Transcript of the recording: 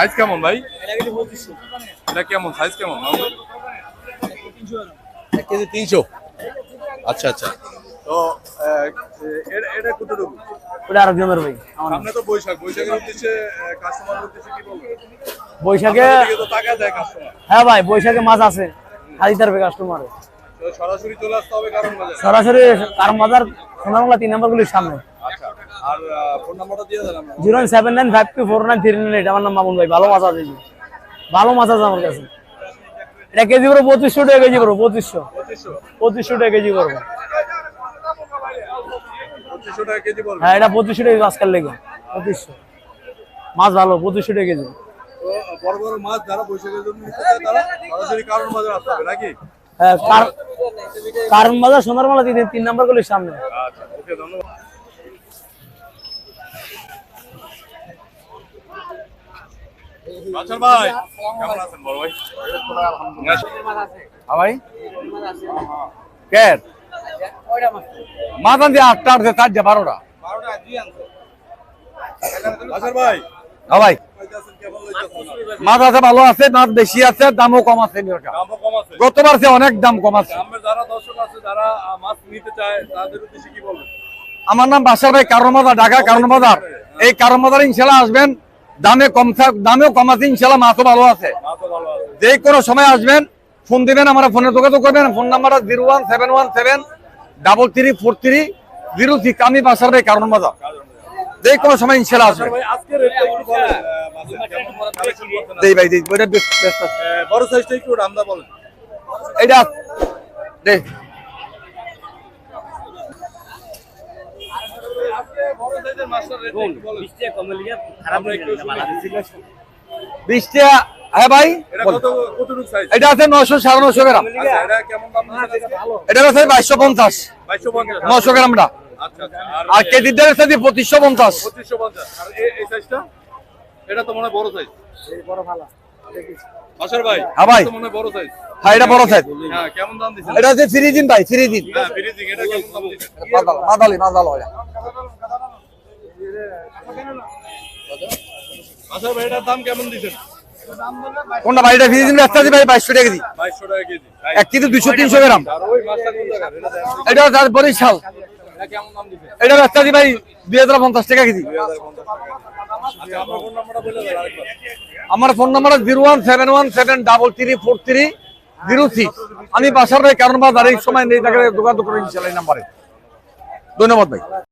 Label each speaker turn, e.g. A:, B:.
A: Size কেমন ভাই? এটা কেমন? সাইজ কেমন?
B: এক কেজি তিনশো।
A: আচ্ছা আচ্ছা। তো এটা- কতটুকু
C: ওটা ভাই।
A: সামনে তো বৈশাখ। বৈশাখের উদ্দেশ্যে কাস্টমার উদ্দেশ্যে কি বলব?
C: বৈশাখে
A: তো টাকা দেয় কাস্টমার
C: হ্যাঁ ভাই বৈশাখে মাছ আছে। তারবে কাস্টমার
A: সরাসরি চলে আসতে হবে কারণ বাজার?
C: সরাসরি কারণ বাজার সোনারমলা তিন নম্বর গুলির সামনে। Zero seven nine five two four nine three nine eight আমার নাম মামুন ভাই ভালো মাছ আছে ভালো মাছ আছে আমার কাছে। এটা কেজি পড়ব পঁচিশশো টাকা কেজি পড়ব পঁচিশশো।
A: পঁচিশশো।
C: টাকা কেজি
A: বলবেন
C: হ্যাঁ এটা পঁচিশশো টাকা আজকাল লেগে। পঁচিশশো। মাছ ভালো পঁচিশশো টাকা কেজি।
A: বড় বড় মাছ যারা বৈশাখের জন্য তারা সরাসরি কারণ বাজার আসতে হবে নাকি?
C: হ্যাঁ কার- কারণ বাজার সোনারমালা তিন তিন নম্বর গুলির সামনে।
A: আচ্ছা ওকে ধন্যবাদ। বাদশার ভাই কেমন আছেন বড় ভাই?
B: ভাই। কেট মাথা দিয়ে আটটা আটটা চারটে বারোটা।
A: ভাই
B: ভাই।
A: পাইতেছেন কেমন লইতেছেন
B: মাছ আছে ভালো আছে মাছ বেশি আছে দামও কম আছে গতবার চেয়ে অনেক দাম কম আছে।
A: গ্রামের যারা দর্শক আছে যারা আহ, মাছ নিতে চায় তাদের উদ্দেশ্যে কি বলবেন?
B: আমার নাম বাসার ভাই কারণ বাজার ঢাকা কারণ বাজার। এই কারণ বাজার ইনশাল্লাহ আসবেন দামে কম থাক দামেও কম আছে ইনশাল্লাহ মাছও ভালো আছে। যে কোনো সময় আসবেন ফোন দিবেন আমার ফোনে যোগাযোগ করবেন phone number zero one seven one seven double three four three zero six আমি বাসার ভাই কারণ বাজার। যে কোনো সময় ইনশাল্লাহ দেই ভাই দেই ওইটা
A: বড় সাইজটা একটু বলেন।
B: এইটা দে
A: আজকে বড় সাইজের মাছটার রেট একটু বলেন আমরা একটু শুনি।
B: বিশ টাকা হ্যাঁ ভাই
A: এটা
B: বল।
A: কত কতটুকু সাইজ
B: এটা আছে নশো সাড়ে নশো গ্রাম।
A: আচ্ছা এটা
B: আছে বাইশশো পঞ্চাশ। নশো গ্রামটা।
A: আচ্ছা আচ্ছা।
B: আর কেজির দাম আছে পঁচিশশো পঞ্চাশ।
A: 2550 আর এই- এই সাইজটা এটা তো মনে হয় বড় সাইজ বাসার ভাই
B: হ্যাঁ ভাই।
A: মনে বড় সাইজ
B: হ্যাঁ এটা বড় সাইজ
A: হ্যাঁ কেমন দাম দিচ্ছেন?
B: এটা আছে থ্রি ভাই থ্রি
A: হ্যাঁ ফ্রিজিং এটা কেমন দাম দিচ্ছেন?
B: মাদালি মাদালো এটা
A: বাসার ভাই এটার দাম কেমন দিচ্ছেন?
B: কোনটা এটা থ্রি দিন আছে ভাই বাইশশো টাকা কেজি।
A: 2200 টাকা কেজি।
B: এক কেজি দুশো তিনশো গ্রাম।
A: এটা দেন।
B: এটা বরিশাল। ব্যস্ত আছে ভাই দুই হাজার পঞ্চাশ টাকা কেজি।
A: 2050 টাকা আচ্ছা
B: আমার phone number zero one seven one seven double three four three zero six. আমি বাসার ভাই কারণ বাজার এই সময় নেই তাকে দোকান দোকান ইনশাল্লাহ এই নাম্বারে। ধন্যবাদ ভাই।